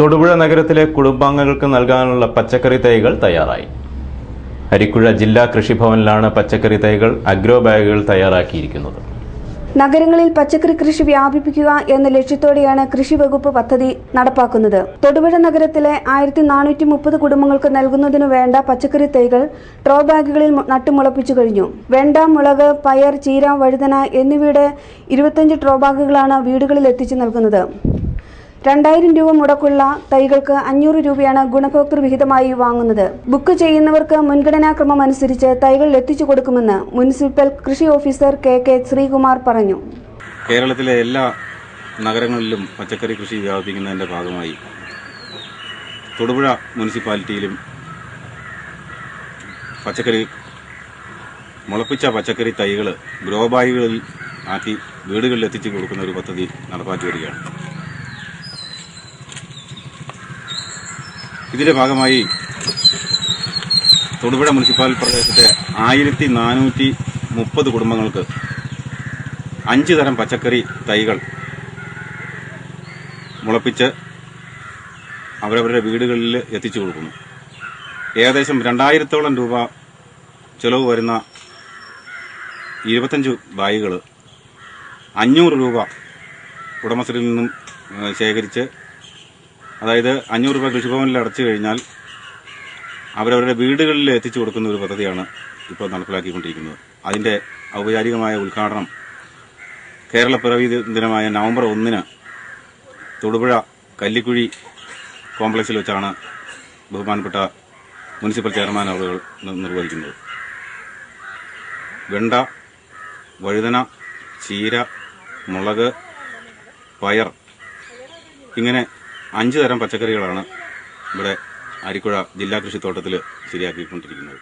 തൊടുപുഴ നഗരത്തിലെ കുടുംബാംഗങ്ങൾക്ക് നൽകാനുള്ള പച്ചക്കറി തൈകൾ തയ്യാറായി. അരിക്കുഴ ജില്ലാ കൃഷിഭവനിലാണ് പച്ചക്കറി തൈകൾ അഗ്രോ ബാഗുകൾ തയ്യാറാക്കിയിരിക്കുന്നത്. നഗരങ്ങളിൽ പച്ചക്കറി കൃഷി വ്യാപിപ്പിക്കുക എന്ന ലക്ഷ്യത്തോടെയാണ് കൃഷി വകുപ്പ് പദ്ധതി നടപ്പാക്കുന്നത്. തൊടുപുഴ നഗരത്തിലെ ആയിരത്തി നാനൂറ്റി മുപ്പത് കുടുംബങ്ങൾക്ക് നൽകുന്നതിനു വേണ്ട പച്ചക്കറി തൈകൾ ട്രോ ബാഗുകളിൽ നട്ടുമുളപ്പിച്ചു കഴിഞ്ഞു. വെണ്ട മുളക് പയർ ചീര വഴുതന എന്നിവയുടെ ഇരുപത്തഞ്ച് ട്രോ ബാഗുകളാണ് വീടുകളിൽ എത്തിച്ചു നൽകുന്നത്. രണ്ടായിരം രൂപ മുടക്കുള്ള തൈകൾക്ക് അഞ്ഞൂറ് രൂപയാണ് ഗുണഭോക്തൃ വിഹിതമായി വാങ്ങുന്നത്. ബുക്ക് ചെയ്യുന്നവർക്ക് മുൻഗണനാക്രമം അനുസരിച്ച് തൈകൾ എത്തിച്ചു കൊടുക്കുമെന്ന് മുനിസിപ്പൽ കൃഷി ഓഫീസർ കെ കെ ശ്രീകുമാർ പറഞ്ഞു. കേരളത്തിലെ എല്ലാ നഗരങ്ങളിലും പച്ചക്കറി കൃഷി വ്യാപിപ്പിക്കുന്നതിന്റെ ഭാഗമായി തൊടുപുഴ മുനിസിപ്പാലിറ്റിയിലും പച്ചക്കറി മുളപ്പിച്ച പച്ചക്കറി തൈകൾ ഗ്രോ ബാഗുകളിൽ ആക്കി വീടുകളിൽ എത്തിച്ചു കൊടുക്കുന്ന ഒരു പദ്ധതി നടപ്പാക്കി വരികയാണ്. ഇതിന്റെ ഭാഗമായി തൊടുപുഴ മുനിസിപ്പൽ പ്രദേശത്തെ ആയിരത്തി നാനൂറ്റി മുപ്പത് കുടുംബങ്ങൾക്ക് അഞ്ച് തരം പച്ചക്കറി തൈകൾ മുളപ്പിച്ച് അവരവരുടെ വീടുകളിൽ എത്തിച്ചു കൊടുക്കുന്നു. ഏകദേശം രണ്ടായിരത്തോളം രൂപ ചിലവ് വരുന്ന ഇരുപത്തഞ്ച് ബാഗുകൾ അഞ്ഞൂറ് രൂപ ഉടമസ്ഥരിൽ നിന്നും ശേഖരിച്ച് അതായത് അഞ്ഞൂറ് രൂപ കൃഷിഭവനിൽ അടച്ചു കഴിഞ്ഞാൽ അവരവരുടെ വീടുകളിൽ എത്തിച്ചു കൊടുക്കുന്ന ഒരു പദ്ധതിയാണ് ഇപ്പോൾ നടപ്പിലാക്കിക്കൊണ്ടിരിക്കുന്നത്. അതിന്റെ ഔപചാരികമായ ഉദ്ഘാടനം കേരള പിറവി ദിനമായ നവംബർ ഒന്നിന് തൊടുപുഴ കല്ലിക്കുഴി കോംപ്ലക്സിൽ വെച്ചാണ് ബഹുമാനപ്പെട്ട മുനിസിപ്പൽ ചെയർമാൻ അവർ നിർവഹിക്കുന്നത്. വെണ്ട വഴുതന ചീര മുളക് പയർ ഇങ്ങനെ അഞ്ച് തരം പച്ചക്കറികളാണ് ഇവിടെ അരിക്കുഴ ജില്ലാ കൃഷിത്തോട്ടത്തിൽ ശരിയാക്കിക്കൊണ്ടിരിക്കുന്നത്.